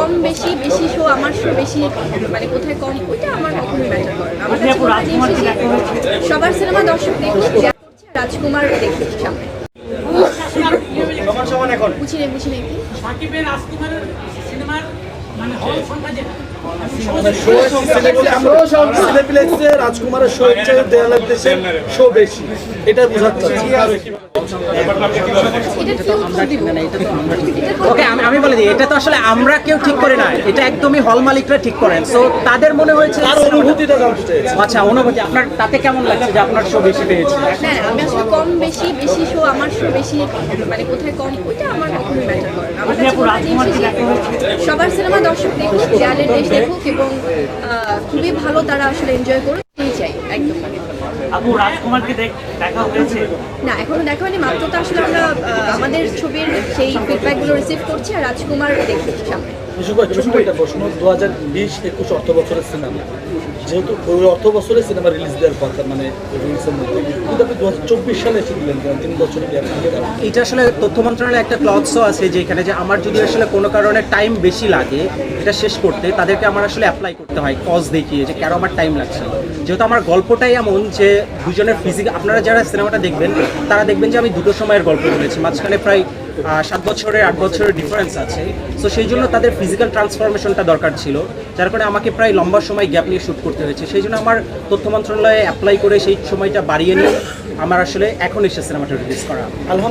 কম বেশি বেশি শো আমার শো বেশি মানে কোথায় কম ওইটা আমার কখনোই ম্যাটার করে না। আমার কাছে সবার সিনেমা দর্শক দেখুক যা করছে রাজকুমার দেখুক সামনে। সমান সমান এখন। বুঝি নেই বুঝি নেই সাকিবের রাজকুমারের সিনেমার রাজকুমারের শো হচ্ছে দেয়ালের শো বেশি। এটা বোঝাতে আমি বলে দিই এটা তো আসলে আমরা কেউ ঠিক করে না। এটা একদমই হল মালিকরা ঠিক করেন। সো তাদের মনে হয়েছে অনুভূতিটা আচ্ছা অনুভূতি আপনার তাতে কেমন লাগছে যে আপনার শো বেশি পেয়েছে? আমি আসলে কম বেশি বেশি শো আমার শো বেশি মানে কোথায় কম ওইটা আমার কখনোই ম্যাটার করে সবার সিনেমা দর্শক দেখুক দেয়ালের দেশ দেখুক এবং খুবই ভালো তারা আসলে এনজয় করুক এই চাই একদম। আপু রাজকুমারকে দেখা হয়েছে। না এখনও দেখা হয়নি মাত্র তো আসলে আমরা আমাদের ছবির সেই ফিডব্যাকগুলো রিসিভ করছি আর রাজকুমার দেখুক সামনে। ছোট্ট একটা প্রশ্ন দু হাজার বিশ একুশ অর্থ বছরের সিনেমা। যেহেতু ওই অর্থ বছরে সিনেমা রিলিজ দেওয়ার কথা মানে রিলিজের মধ্যে। কিন্তু আপনি দু হাজার চব্বিশ সালে এসে দিলেন তিন দাঁড়ান। এটা আসলে তথ্য মন্ত্রণালয়ে একটা ক্লজও আছে যেখানে যে আমার যদি আসলে কোনো কারণে টাইম বেশি লাগে এটা শেষ করতে তাদেরকে আমার আসলে অ্যাপ্লাই করতে হয় কজ দেখিয়ে যে কেন আমার টাইম লাগছে যেহেতু আমার গল্পটাই এমন যে দুজনের ফিজিক আপনারা যারা সিনেমাটা দেখবেন তারা দেখবেন যে আমি দুটো সময়ের গল্প বলেছি মাঝখানে প্রায় সাত বছরের আট বছরের ডিফারেন্স আছে। সো সেই জন্য তাদের ফিজিক্যাল ট্রান্সফরমেশনটা দরকার ছিল। যার কারণে আমাকে প্রায় লম্বা সময় গ্যাপ নিয়ে শ্যুট করতে হয়েছে। সেই জন্য আমার তথ্য মন্ত্রণালয়ে অ্যাপ্লাই করে সেই সময়টা বাড়িয়ে নিয়ে আমার আসলে এখন এসে সিনেমাটা রিলিজ করা। আলহামদুলিল্লাহ।